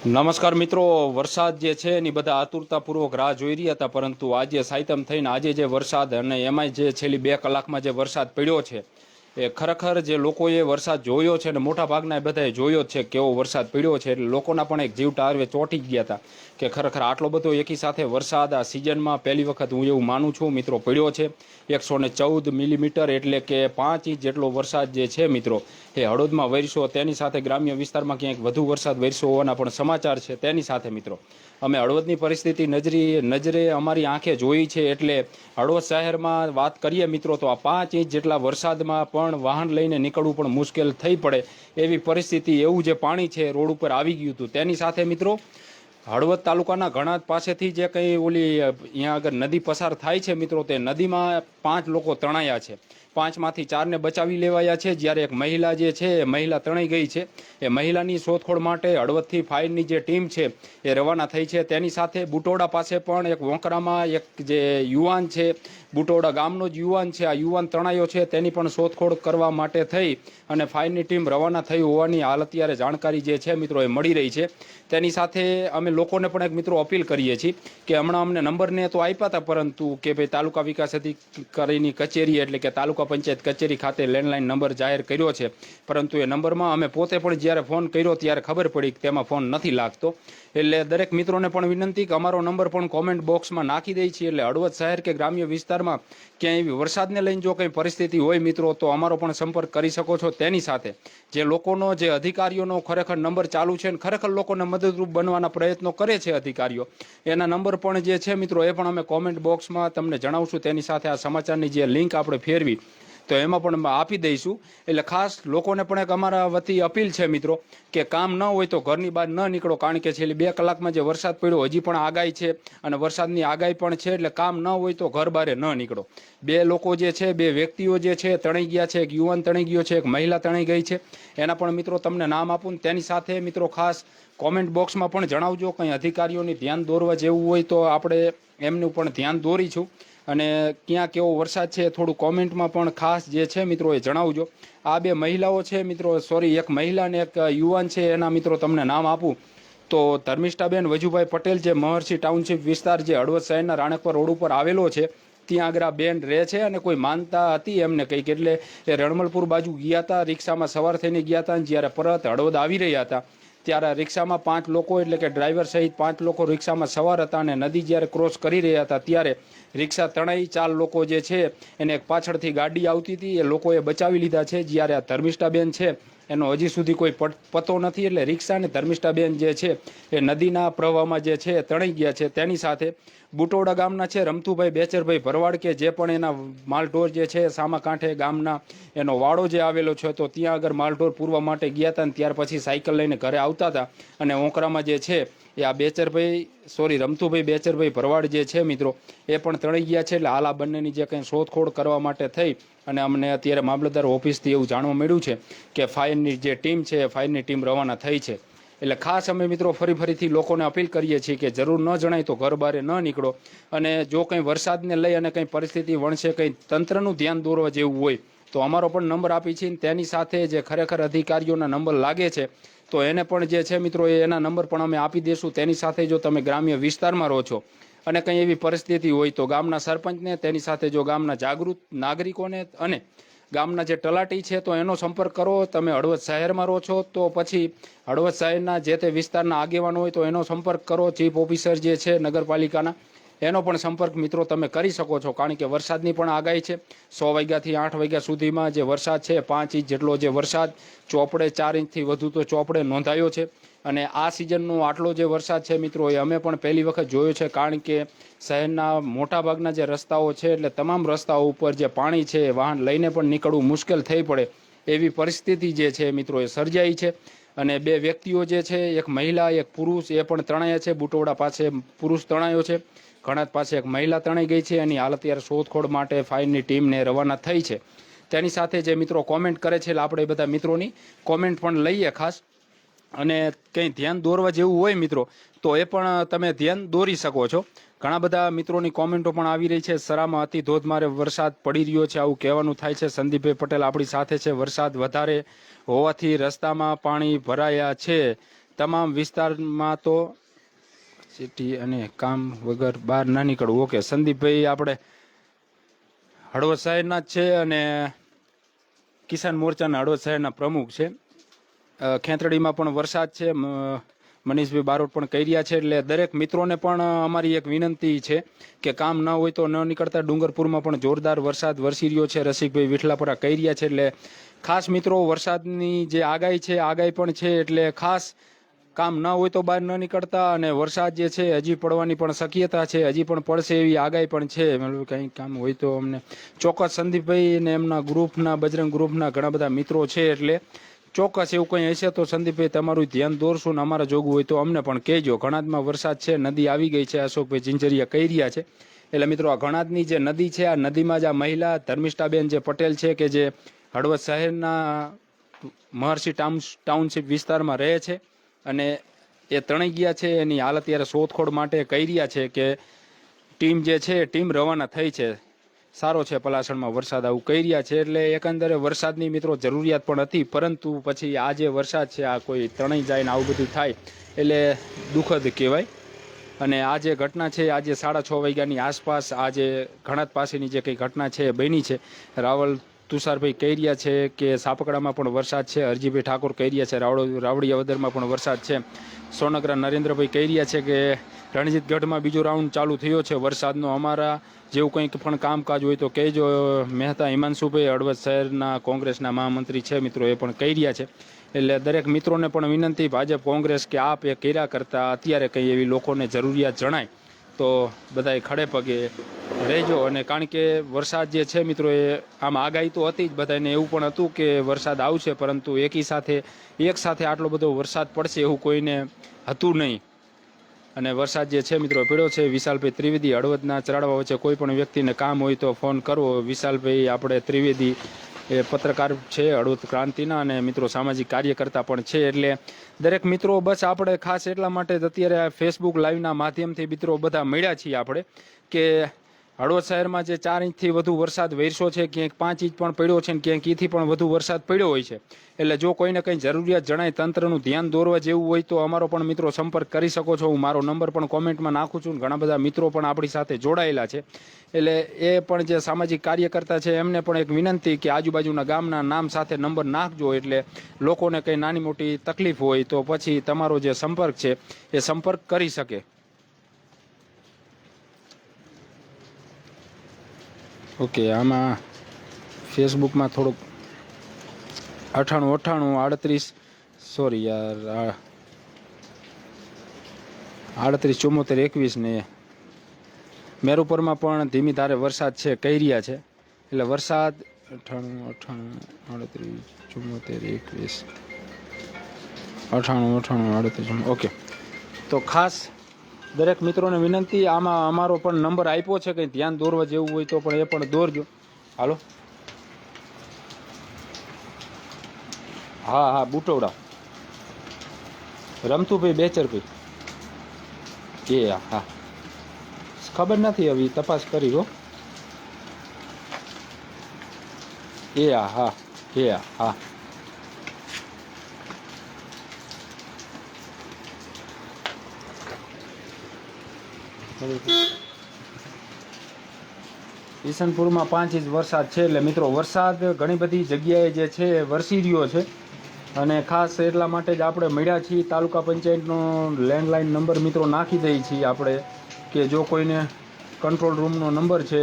નમસ્કાર મિત્રો, વરસાદ જે છે એની બધા આતુરતાપૂર્વક રાહ જોઈ રહ્યા હતા, પરંતુ આજે સાયતમ થઈને આજે જે વરસાદ અને એમાંય જે છેલ્લી બે કલાકમાં જે વરસાદ પડ્યો છે એ ખરેખર જે લોકોએ વરસાદ જોયો છે અને મોટા ભાગના બધાએ જોયો છે કેવો વરસાદ પડ્યો છે. એટલે લોકોના પણ એક જીવ ટારવે ચોંટી ગયા હતા કે ખરેખર આટલો બધો એકી સાથે વરસાદ આ સિઝનમાં પહેલી વખત હું એવું માનું છું મિત્રો પડ્યો છે. એકસો ને ચૌદ મિલીમીટર એટલે કે પાંચ ઇંચ જેટલો વરસાદ જે છે મિત્રો એ હળોદમાં વરસ્યો. તેની સાથે ગ્રામ્ય વિસ્તારમાં ક્યાંક વધુ વરસાદ વરસ્યો હોવાના પણ સમાચાર છે તેની સાથે મિત્રો. અમે હળવદની પરિસ્થિતિ નજરી નજરે અમારી આંખે જોઈ છે એટલે હળવદ શહેરમાં વાત કરીએ મિત્રો તો આ પાંચ ઇંચ જેટલા વરસાદમાં પણ વાહન લઈને નીકળવું પણ મુશ્કેલ થઈ પડે. એવી પરિસ્થિતિ એવું જે પાણી છે, રોડ ઉપર આવી ગયું હતું. તેની સાથે મિત્રો હળવદ તાલુકાના ઘણા પાસેથી જે કંઈ ઓલી અહીંયા આગળ નદી પસાર થાય છે મિત્રો, તે નદીમાં પાંચ લોકો તણાયા છે. પાંચમાંથી ચારને બચાવી લેવાયા છે. જ્યારે એક મહિલા જે છે, એ મહિલા તણાઈ ગઈ છે. એ મહિલાની શોધખોળ માટે હળવદથી ફાયરની જે ટીમ છે, એ રવાના થઈ છે. તેની સાથે બુટોડા પાસે પણ એક વોંકરામાં એક જે યુવાન છે, બુટોડા ગામનો જ યુવાન છે, આ યુવાન તણાયો છે. તેની પણ શોધખોળ કરવા માટે થઈ અને ફાયરની ટીમ રવાના થઈ હોવાની હાલ અત્યારે જાણકારી જે છે મિત્રો, એ મળી રહી છે. તેની સાથે અમે લોકોને પણ એક મિત્રો અપીલ કરીએ છીએ કે હમણાં અમને નંબરને તો આપ્યા હતા, પરંતુ કે ભાઈ તાલુકા વિકાસ અધિકારીની કચેરી એટલે કે તાલુકા પંચાયત કચેરી ખાતે લેન્ડલાઇન નંબર જાહેર કર્યો છે. પરંતુ એ નંબરમાં અમે પોતે પણ જ્યારે ફોન કર્યો ત્યારે ખબર પડી કે તેમાં ફોન નથી લાગતો. એટલે દરેક મિત્રોને પણ વિનંતી કે અમારો નંબર પણ કોમેન્ટ બોક્સમાં નાખી દઈ છીએ એટલે હળવદ શહેર કે ગ્રામ્ય વિસ્તારમાં ક્યાંય એવી વરસાદને લઈને જો કંઈ પરિસ્થિતિ હોય મિત્રો, તો અમારો પણ સંપર્ક કરી શકો છો તેની સાથે. જે લોકોનો, જે અધિકારીઓનો ખરેખર નંબર ચાલુ છે અને ખરેખર લોકોને મદદરૂપ બનવાના પ્રયત્નો કરે છે અધિકારીઓ. એના નંબર પણ જે છે મિત્રો, એ પણ અમે કોમેન્ટ બોક્સમાં તમને જણાવશું. તેની સાથે આ સમાચારની જે લિંક આપણે ફેરવી તો એમાં પણ આપી દઈશું. એટલે ખાસ લોકોને પણ એક અમારા વતી અપીલ છે મિત્રો, કે કામ ન હોય તો ઘરની બહાર ન નીકળો, કારણ કે છેલ્લી બે કલાકમાં જે વરસાદ પડ્યો હજી પણ આગાહી છે અને વરસાદની આગાહી પણ છે, એટલે કામ ન હોય તો ઘર બહાર ન નીકળો. બે લોકો જે છે, બે વ્યક્તિઓ જે છે, તણાઈ ગયા છે, એક યુવાન તણાઈ ગયો છે, એક મહિલા તણાઈ ગઈ છે. એના પણ મિત્રો તમને નામ આપું તેની સાથે મિત્રો ખાસ કોમેન્ટ બોક્સમાં પણ જણાવજો. કંઈ અધિકારીઓની ધ્યાન દોરવા જેવું હોય તો આપણે એમનું પણ ધ્યાન દોરીશું. અને ક્યાં કેવો વરસાદ છે, થોડું કોમેન્ટમાં પણ ખાસ જે છે મિત્રો એ જણાવજો. આ બે મહિલાઓ છે મિત્રો, સોરી, એક મહિલા અને એક યુવાન છે, એના મિત્રો તમને નામ આપું. તો ધર્મિષ્ઠાબેન વજુભાઈ પટેલ જે મહર્ષિ ટાઉનશીપ વિસ્તાર જે હળવદ શહેરના રાણકપર રોડ ઉપર આવેલો છે, ત્યાં આગળ બેન રહે છે અને કોઈ માનતા હતી એમને કંઈક એટલે એ રણમલપુર બાજુ ગયા હતા, રિક્ષામાં સવાર થઈને ગયા હતા અને જ્યારે પરત હળવદ આવી રહ્યા હતા. ત્યારે રિક્ષામાં પાંચ લોકો એટલે કે ડ્રાઈવર સહિત પાંચ લોકો રિક્ષામાં સવાર હતા અને નદી જ્યારે ક્રોસ કરી રહ્યા હતા ત્યારે રિક્ષા તણાઈ ચાર લોકો જે છે એને પાછળથી ગાડી આવતી હતી. એ લોકોએ બચાવી લીધા છે. જ્યારે આ ધર્મિષ્ઠાબેન છે એનો હજી સુધી કોઈ પતો નથી એટલે રિક્ષા અને ધર્મિષ્ઠાબેન જે છે, એ નદીના પ્રવાહમાં જે છે તણાઈ ગયા છે. તેની સાથે બુટોડા ગામના છે, રમતુભાઈ બેચરભાઈ ભરવાડ કે જે પણ એના માલઢોર જે છે સામા કાંઠે ગામના એનો વાડો જે આવેલો છે, તો ત્યાં આગળ માલઢોર પૂરવા માટે ગયા હતા અને ત્યાર પછી સાયકલ લઈને ઘરે આવતા હતા અને ઓંકરામાં જે છે એ આ બેચરભાઈ સોરી રમતુભાઈ બેચરભાઈ ભરવાડ જે છે મિત્રો, એ પણ તણી ગયા છે. એટલે હાલ આ બંનેની જે કંઈ શોધખોળ કરવા માટે થઈ અને અમને અત્યારે મામલતદાર ઓફિસથી એવું જાણવા મળ્યું છે કે ફાયરની જે ટીમ છે, એ ફાયરની ટીમ રવાના થઈ છે. એટલે ખાસ અમે મિત્રો ફરી ફરીથી લોકોને અપીલ કરીએ છીએ કે જરૂર ન જણાય તો ઘર બારે ન નીકળો. અને જો કંઈ વરસાદને લઈ અને કંઈ પરિસ્થિતિ વણશે, કંઈ તંત્રનું ધ્યાન દોરવા જેવું હોય, તો અમારો પણ નંબર આપી છે. તેની સાથે જે ખરેખર અધિકારીઓના નંબર લાગે છે તો એને પણ જે છે મિત્રો એના નંબર પણ અમે આપી દઈશું તેની સાથે જો તમે ગ્રામ્ય વિસ્તારમાં રહો છો અને કંઈ એવી પરિસ્થિતિ હોય તો ગામના સરપંચને, તેની સાથે જો ગામના જાગૃત નાગરિકોને અને ગામના જે તલાટી છે તો એનો સંપર્ક કરો. તમે હળવદ શહેરમાં રહો છો તો પછી હળવદ શહેરના જે તે વિસ્તારના આગેવાનો હોય તો એનો સંપર્ક કરો. ચીફ ઓફિસર જે છે નગરપાલિકાના એનો પણ સંપર્ક મિત્રો તમે કરી શકો છો, કારણ કે વરસાદની પણ આગાહી છે. સો વાગ્યાથી આઠ વાગ્યા સુધીમાં જે વરસાદ છે, પાંચ ઇંચ જેટલો જે વરસાદ, ચોપડે ચાર ઇંચથી વધુ તો ચોપડે નોંધાયો છે. અને આ સિઝનનો આટલો જે વરસાદ છે મિત્રો, એ અમે પણ પહેલી વખત જોયો છે, કારણ કે શહેરના મોટાભાગના જે રસ્તાઓ છે, એટલે તમામ રસ્તાઓ ઉપર જે પાણી છે વાહન લઈને પણ નીકળવું મુશ્કેલ થઈ પડે એવી પરિસ્થિતિ જે છે મિત્રો, એ સર્જાઈ છે. અને બે વ્યક્તિઓ જે છે, એક મહિલા, એક પુરુષ, એ પણ તણાયા છે બુટોડા પાસે પુરુષ તણાયો છે. ઘણાત પાસે એક મહિલા તણાઈ ગઈ છે એની હાલ અત્યારે શોધખોળ માટે ફાયરની ટીમને રવાના થઈ છે. તેની સાથે જે મિત્રો કોમેન્ટ કરે છે, એટલે આપણે બધા મિત્રોની કોમેન્ટ પણ લઈએ ખાસ. અને કંઈ ધ્યાન દોરવા જેવું હોય મિત્રો, તો એ પણ તમે ધ્યાન દોરી શકો છો. ઘણા બધા મિત્રોની કોમેન્ટો પણ આવી રહી છે. સરામાં અતિ ધોધમારે વરસાદ પડી રહ્યો છે. આવું કહેવાનું થાય છે. સંદીપભાઈ પટેલ આપણી સાથે છે. વરસાદ વધારે હોવાથી રસ્તામાં પાણી ભરાયા છે. તમામ વિસ્તારમાં તો સિટી અને કામ વગર બહાર ના નીકળવું. ઓકે સંદીપભાઈ, આપણે હળવદ શહેરના જ છે અને કિસાન મોરચાના હળવદ શહેરના પ્રમુખ છે. ખેંતડીમાં પણ વરસાદ છે. મનીષભાઈ બારોટ પણ કહી રહ્યા છે. એટલે દરેક મિત્રોને પણ અમારી એક વિનંતી છે કે કામ ન હોય તો ન નીકળતા. ડુંગરપુરમાં પણ જોરદાર વરસાદ વરસી રહ્યો છે. રસિકભાઈ વિઠલાપુરા કહી રહ્યા છે. એટલે ખાસ મિત્રો, વરસાદની જે આગાહી છે, આગાહી પણ છે. એટલે ખાસ કામ ન હોય તો બહાર ન નીકળતા અને વરસાદ જે છે, હજી પડવાની પણ શક્યતા છે, હજી પણ પડશે એવી આગાહી પણ છે. મતલબ કંઈ કામ હોય તો અમને ચોક્કસ સંદીપભાઈ અને એમના ગ્રુપના, બજરંગ ગ્રુપના ઘણા બધા મિત્રો છે એટલે ચોક્કસ એવું કંઈ હશે તો સંદીપભાઈ તમારું ધ્યાન દોરશું ને અમારે જોગવું હોય તો અમને પણ કહેજો. ઘણાદમાં વરસાદ છે, નદી આવી ગઈ છે, અશોકભાઈ જિંજરિયા કહી રહ્યા છે. એટલે મિત્રો આ ઘણાદની જે નદી છે, આ નદીમાં જ આ મહિલા ધર્મિષ્ઠાબેન જે પટેલ છે કે જે હળવદ શહેરના મહર્ષિ ટાઉન ટાઉનશીપ વિસ્તારમાં રહે છે. અને એ તણાઈ ગયા છે, એની હાલત અત્યારે શોધખોળ માટે કહી રહ્યા છે કે ટીમ જે છે, ટીમ રવાના થઈ છે. સારો છે પલાસણમાં વરસાદ આવું કહી રહ્યા છે, એટલે એકંદરે વરસાદની મિત્રો જરૂરિયાત પણ હતી, પરંતુ પછી આ જે વરસાદ છે, આ કોઈ ત્રણેય જાય ને આવું બધું થાય, એટલે દુઃખદ કહેવાય. અને આ જે ઘટના છે આજે સાડા છ વાગ્યાની આસપાસ આ જે ઘણાત પાસેની જે કંઈ ઘટના છે બની છે. રાવલ તુષારભાઈ કહી રહ્યા છે કે સાપકડામાં પણ વરસાદ છે. હરજીભાઈ ઠાકોર કહી રહ્યા છે. રાવડો રાવડિયા વદરમાં પણ વરસાદ છે. સોનગરા નરેન્દ્રભાઈ કહી રહ્યા છે કે રણજીતગઢમાં બીજો રાઉન્ડ ચાલુ થયો છે વરસાદનો. અમારા જેવું કંઈક પણ કામકાજ હોય તો કહેજો. મહેતા હિમાંશુભાઈ હળવદ શહેરના કોંગ્રેસના મહામંત્રી છે મિત્રો, એ પણ કહી રહ્યા છે. એટલે દરેક મિત્રોને પણ વિનંતી, ભાજપ, કોંગ્રેસ કે આપ એ કર્યા કરતાં અત્યારે કંઈ એવી લોકોને જરૂરિયાત જણાય. તો બધાએ ખડે પગે રહેજો. અને કારણ કે વરસાદ જે છે મિત્રો, એ આમ આગાહી તો હતી જ બધાને એવું પણ હતું કે વરસાદ આવશે, પરંતુ એકી સાથે, એક સાથે આટલો બધો વરસાદ પડશે એવું કોઈને હતું નહીં. અને વરસાદ જે છે મિત્રો પડ્યો છે. વિશાલભાઈ ત્રિવેદી હળવદના ચરાડવા વચ્ચે કોઈ પણ વ્યક્તિને કામ હોય તો ફોન કરવો વિશાલભાઈ, આપણે ત્રિવેદી એ પત્રકાર છે હળવદ ક્રાંતિના અને મિત્રો સામાજિક કાર્યકર્તા પણ છે એટલે દરેક મિત્રો બસ આપણે ખાસ એટલા માટે અત્યારે ફેસબુક લાઈવના માધ્યમથી મિત્રો બધા મળ્યા છીએ આપણે કે હળવદ શહેરમાં જે ચાર ઇંચથી વધુ વરસાદ વરસ્યો છે, ક્યાંક પાંચ ઇંચ પણ પડ્યો છે ને ક્યાંક ઈથી પણ વધુ વરસાદ પડ્યો હોય છે. એટલે જો કોઈને કંઈ જરૂરિયાત જણાય, તંત્રનું ધ્યાન દોરવા જેવું હોય તો અમારો પણ મિત્રો સંપર્ક કરી શકો છો. હું મારો નંબર પણ કોમેન્ટમાં નાખું છું ઘણા બધા મિત્રો પણ આપણી સાથે જોડાયેલા છે. એટલે એ પણ જે સામાજિક કાર્યકર્તા છે, એમને પણ એક વિનંતી કે આજુબાજુના ગામના નામ સાથે નંબર નાખજો. એટલે લોકોને કંઈ નાની મોટી તકલીફ હોય તો પછી તમારો જે સંપર્ક છે, એ સંપર્ક કરી શકે. ઓકે, આમાં ફેસબુકમાં થોડુંક અઠાણું અઠાણું આડત્રીસ, સોરી યાર આડત્રીસ, ચુમ્મોતેર, એકવીસ ને મેરુપરમાં પણ ધીમી ધારે વરસાદ છે કહી રહ્યા છે. એટલે વરસાદ અઠાણું અઠાણું આડત્રીસ, ચુમ્મોતેર, એકવીસ અઠાણું અઠાણું આડત્રીસ ઓકે. તો ખાસ દરેક મિત્રોને વિનંતી, આમાં અમારો પણ નંબર આપ્યો છે, કંઈ ધ્યાન દોરવા જેવું હોય તો પણ એ પણ દોરજો. હાલો. હા હા, બુટવડા. રમતુભાઈ બેચરભાઈ. એ, હા ખબર નથી હવે તપાસ કરી હો. એ, હા એ હા. ઈસનપુરમાં પાંચ ઇંચ વરસાદ છે એટલે મિત્રો વરસાદ ઘણી બધી જગ્યાએ જે છે વરસી રહ્યો છે. અને ખાસ એટલા માટે જ આપણે મળ્યા છીએ. તાલુકા પંચાયતનો લેન્ડલાઇન નંબર મિત્રો નાખી દઈએ છીએ આપણે કે જો કોઈને કંટ્રોલ રૂમનો નંબર છે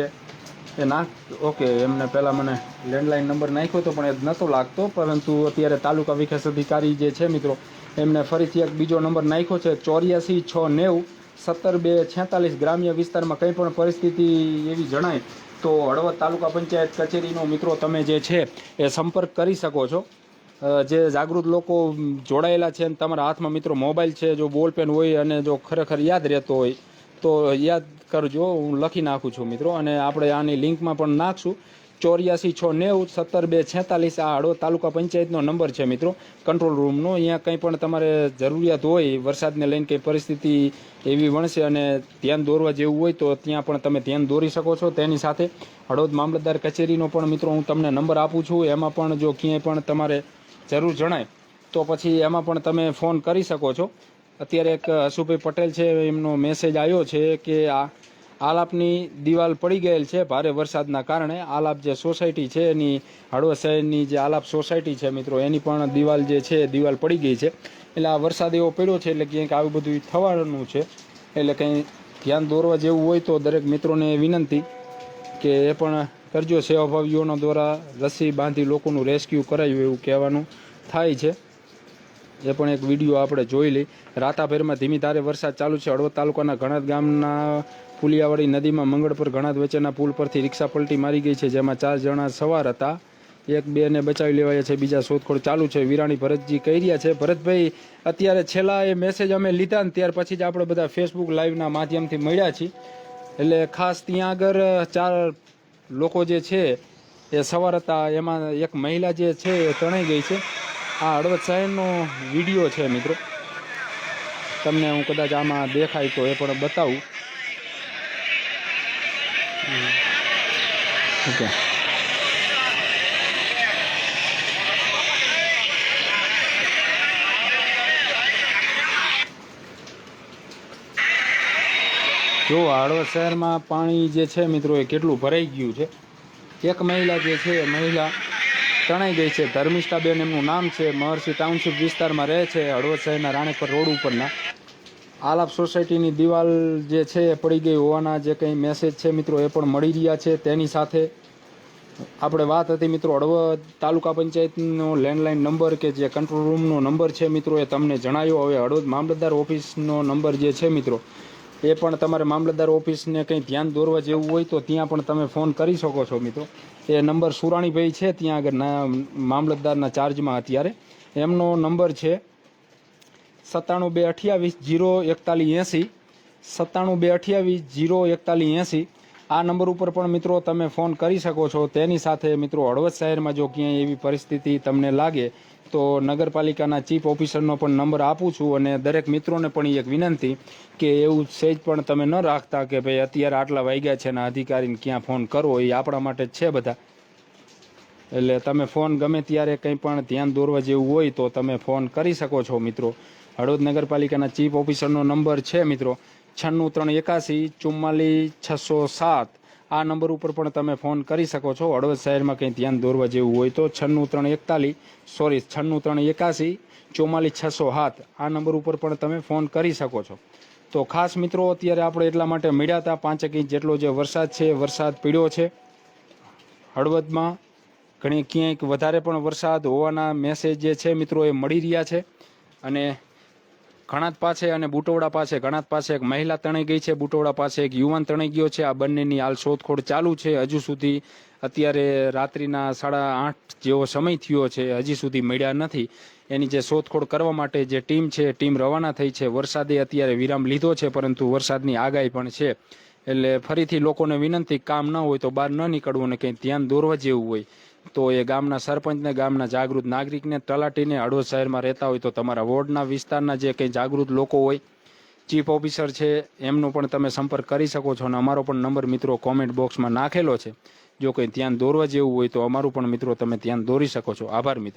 એ નાખ, ઓકે, એમને પહેલાં મને લેન્ડલાઇન નંબર નાખ્યો હતો પણ એ નહોતો લાગતો. પરંતુ અત્યારે તાલુકા વિકાસ અધિકારી જે છે મિત્રો, એમને ફરીથી એક બીજો નંબર નાખ્યો છે ચોર્યાસી છ નેવું. સત્તર બે છેતાલીસ ગ્રામ્ય વિસ્તારમાં કંઈ પણ પરિસ્થિતિ એવી જણાય તો હળવદ તાલુકા પંચાયત કચેરીનો મિત્રો તમે જે છે એ સંપર્ક કરી શકો છો. જે જાગૃત લોકો જોડાયેલા છે અને તમારા હાથમાં મિત્રો મોબાઈલ છે, જો બોલ પેન હોય અને જો ખરેખર યાદ રહેતો હોય તો યાદ કરજો, હું લખી નાખું છું મિત્રો અને આપણે આની લિંકમાં પણ નાખશું. ચોર્યાસી છ નેવું, સત્તર બે, છેતાલીસ, આ હળવદ તાલુકા પંચાયતનો નંબર છે મિત્રો. કંટ્રોલ રૂમનો અહીંયા કંઈ પણ તમારે જરૂરિયાત હોય, વરસાદને લઈને કંઈ પરિસ્થિતિ એવી વણશે અને ધ્યાન દોરવા જેવું હોય તો ત્યાં પણ તમે ધ્યાન દોરી શકો છો. તેની સાથે હળવદ મામલતદાર કચેરીનો પણ મિત્રો હું તમને નંબર આપું છું. એમાં પણ જો ક્યાંય પણ તમારે જરૂર જણાય, તો પછી એમાં પણ તમે ફોન કરી શકો છો. અત્યારે એક હસુભાઈ પટેલ છે, એમનો મેસેજ આવ્યો છે કે આ આલાપની દિવાલ પડી ગયેલ છે ભારે વરસાદના કારણે. આલાપ જે સોસાયટી છે, એની હળવદ શહેરની જે આલાપ સોસાયટી છે મિત્રો, એની પણ દિવાલ જે છે દિવાલ પડી ગઈ છે. એટલે આ વરસાદ એવો પડ્યો છે એટલે ક્યાંક આવું બધું થવાનું છે. એટલે કંઈ ધ્યાન દોરવા જેવું હોય તો દરેક મિત્રોને વિનંતી કે એ પણ કરજો. સેવાભાવીઓનો દ્વારા રસી બાંધી લોકોનું રેસ્ક્યુ કરાયું એવું કહેવાનું થાય છે. એ પણ એક વીડિયો આપણે જોઈ લઈ. રાતાભેરમાં ધીમી ધારે વરસાદ ચાલુ છે. હળવદ તાલુકાના ઘણા ગામના પુલિયાવાડી નદીમાં મંગળ પર ઘણાદ વચ્ચેના પુલ પરથી રિક્ષા પલટી મારી ગઈ છે, જેમાં ચાર જણા સવાર હતા. એક બે ને બચાવી લેવાયા છે, બીજા શોધખોળ ચાલુ છે. વિરાણી ભરતજી કહી રહ્યા છે, ભરતભાઈ, અત્યારે છેલ્લા એ મેસેજ અમે લીધા ને ત્યાર પછી જ આપણે બધા ફેસબુક લાઈવના માધ્યમથી મળ્યા છીએ. એટલે ખાસ ત્યાં આગળ ચાર લોકો જે છે, એ સવાર હતા. એમાં એક મહિલા જે છે, એ તણાઈ ગઈ છે. આ હળવદ શહેરનો વીડિયો છે, મિત્રો. તમને હું કદાચ આમાં દેખાય તો એ પણ બતાવું. ઓકે. જો હળવદ શહેરમાં પાણી જે છે મિત્રો એ કેટલું ભરાઈ ગયું છે. એક મહિલા જે છે મહિલા તણાઈ ગઈ છે. ધર્મિષ્ઠાબેન એમનું નામ છે. મહર્ષિ ટાઉનશીપ વિસ્તારમાં રહે છે. હળવદ શહેરના રાણેપર રોડ ઉપરના. આલાપ સોસાયટીની દિવાલ જે છે એ પડી ગઈ હોવાના જે કંઈ મેસેજ છે મિત્રો એ પણ મળી રહ્યા છે. તેની સાથે આપણે વાત હતી મિત્રો હળવદ તાલુકા પંચાયતનો લેન્ડલાઇન નંબર કે જે કંટ્રોલ રૂમનો નંબર છે મિત્રો એ તમને જણાવ્યો હવે હળવદ મામલતદાર ઓફિસનો નંબર જે છે મિત્રો એ પણ તમારે મામલતદાર ઓફિસને કંઈ ધ્યાન દોરવા જેવું હોય તો ત્યાં પણ તમે ફોન કરી શકો છો મિત્રો. એ નંબર સુરાણીભાઈ છે, ત્યાં આગળ મામલતદારના ચાર્જમાં અત્યારે. એમનો નંબર છે સત્તાણું બે અઠ્યાવીસ જીરો એકતાલીસ એંસી. સત્તાણું બે અઠ્યાવીસ જીરો એકતાલીસ એંસી. આ નંબર ઉપર પણ મિત્રો તમે ફોન કરી શકો છો. તેની સાથે મિત્રો હળવદ શહેરમાં જો ક્યાંય એવી પરિસ્થિતિ તમને લાગે, તો નગરપાલિકાના ચીફ ઓફિસરનો પણ નંબર આપું છું અને દરેક મિત્રોને પણ એક વિનંતી કે એવું સહેજ પણ તમે ન રાખતા કે ભાઈ અત્યારે આટલા વાગ્યા છે અને અધિકારીને ક્યાં ફોન કરવો એ આપણા માટે જ છે બધા. એટલે તમે ફોન ગમે ત્યારે કંઈ પણ ધ્યાન દોરવા જેવું હોય તો તમે ફોન કરી શકો છો મિત્રો. હળવદ નગરપાલિકાના ચીફ ઓફિસરનો નંબર છે, મિત્રો. છન્નું ત્રણ એકાસી ચુમ્માલીસ છસો સાત. આ નંબર ઉપર પણ તમે ફોન કરી શકો છો. હળવદ શહેરમાં કંઈ ધ્યાન દોરવા જેવું હોય તો છન્નું ત્રણ એકતાલીસ, સોરી, છન્નું ત્રણ એકાસી, ચુમ્માલીસ છસો સાત. આ નંબર ઉપર પણ તમે ફોન કરી શકો છો. તો ખાસ મિત્રો, અત્યારે આપણે એટલા માટે મળ્યા હતા. પાંચેક ઇંચ જેટલો જે વરસાદ છે, વરસાદ પીડ્યો છે. હળવદમાં ઘણી ક્યાંક વધારે પણ વરસાદ હોવાના મેસેજ જે છે, મિત્રો, એ મળી રહ્યા છે. અને ઘણાત પાસે અને બુટોવડા પાસે, ઘણાત પાસે એક મહિલા તણાઈ ગઈ છે બુટોવડા પાસે એક યુવાન તણાઈ ગયો છે. આ બંનેની હાલ શોધખોળ ચાલુ છે. હજુ સુધી અત્યારે રાત્રિના સાડા આઠ જેવો સમય થયો છે. હજી સુધી મળ્યા નથી. એની જે શોધખોળ કરવા માટે જે ટીમ છે, ટીમ રવાના થઈ છે. વરસાદે અત્યારે વિરામ લીધો છે, પરંતુ વરસાદની આગાહી પણ છે. એટલે ફરીથી લોકોને વિનંતી, કામ ન હોય તો બહાર ન નીકળવું ને કંઈ ધ્યાન દોરવા જેવું હોય. તો એ ગામના સરપંચને ગામના જાગૃત નાગરિકને તલાટીને હળવદ શહેરમાં રહેતા હોય તો તમારા વોર્ડના વિસ્તારના જે કંઈ જાગૃત લોકો હોય, ચીફ ઓફિસર છે, એમનો પણ તમે સંપર્ક કરી શકો છો અને અમારો પણ નંબર મિત્રો કોમેન્ટ બોક્સમાં નાખેલો છે. જો કંઈ ધ્યાન દોરવા જેવું હોય તો અમારું પણ મિત્રો તમે ધ્યાન દોરી શકો છો. આભાર મિત્રો.